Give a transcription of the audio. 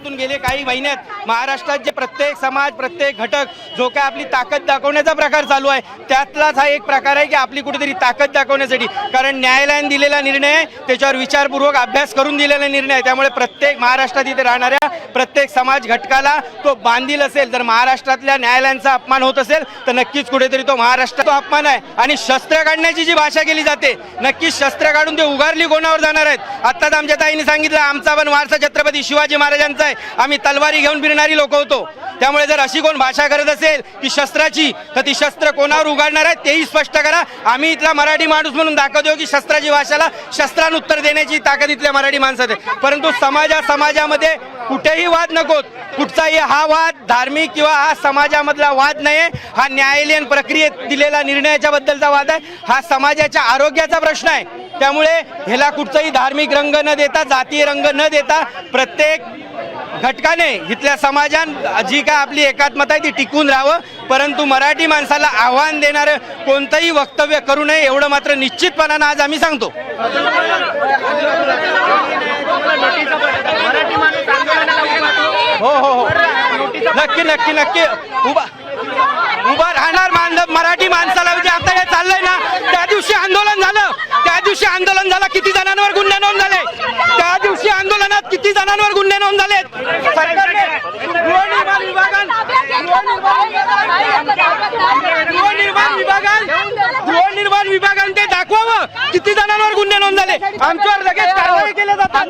गेले काही महिन्यात महाराष्ट्रात जे प्रत्येक समाज प्रत्येक घटक जो काय आपली ताकद दाखवण्याचा प्रकार चालू आहे त्यातलाच हा एक प्रकार आहे की आपली कुठेतरी ताकद दाखवण्यासाठी. कारण न्यायालयाने दिलेला निर्णय आहे, त्याच्यावर विचारपूर्वक अभ्यास करून दिलेला निर्णय आहे. त्यामुळे प्रत्येक महाराष्ट्रात इथे राहणाऱ्या प्रत्येक समाज घटकाला तो बांधील असेल. जर महाराष्ट्रातल्या न्यायालयांचा अपमान होत असेल तर नक्कीच कुठेतरी तो महाराष्ट्राचा अपमान आहे. आणि शस्त्र काढण्याची जी भाषा केली जाते नक्कीच शस्त्र काढून ते उगारली कोणावर जाणार आहेत? आत्ताच आमच्या ताईने सांगितलं आमचा पण वारसा छत्रपती शिवाजी महाराजांचा आहे. आम्ही तलवारी घेऊन फिरणारी लोक होतो. त्यामुळे जर अशी कोण भाषा करत असेल की शस्त्राची तर ती शस्त्र कोणावर उघडणार आहे तेही स्पष्ट करा. आम्ही इथला मराठी माणूस म्हणून दाखवतो की शस्त्राची भाषाला शस्त्रान उत्तर देण्याची ताकद इथल्या मराठी माणसात आहे. परंतु समाजा समाजामध्ये कुठेही वाद नकोत. कुठचाही हा वाद धार्मिक किंवा हा समाजामधला वाद नाही हा न्यायालयीन प्रक्रियेत दिलेला निर्णयाच्या बद्दलचा वाद आहे. हा समाजाच्या आरोग्याचा प्रश्न आहे. त्यामुळे ह्याला कुठचाही धार्मिक रंग न देता जातीय रंग न देता प्रत्येक घटकाने इथल्या समाजान जी काय आपली एकात्मता आहे ती टिकून राहावं. परंतु मराठी माणसाला आव्हान देणारं कोणतंही वक्तव्य करू नये एवढं मात्र निश्चितपणानं आज आम्ही सांगतो. हो हो हो. नक्की नक्की नक्की. उभा उभा राहणार मान- मराठी माणसाला म्हणजे आता हे चाललंय ना त्या दिवशी आंदोलन झालं. त्या दिवशी आंदोलन झालं किती जणांवर गुन्हे नोंद झाले? त्या दिवशी आंदोलनात किती जणांवर गुन्हे नोंद झालेत? दाखवावं. किती जणांवर गुन्हे नोंद झाले? आमच्यावर लगेच कारवाई केल्या जातात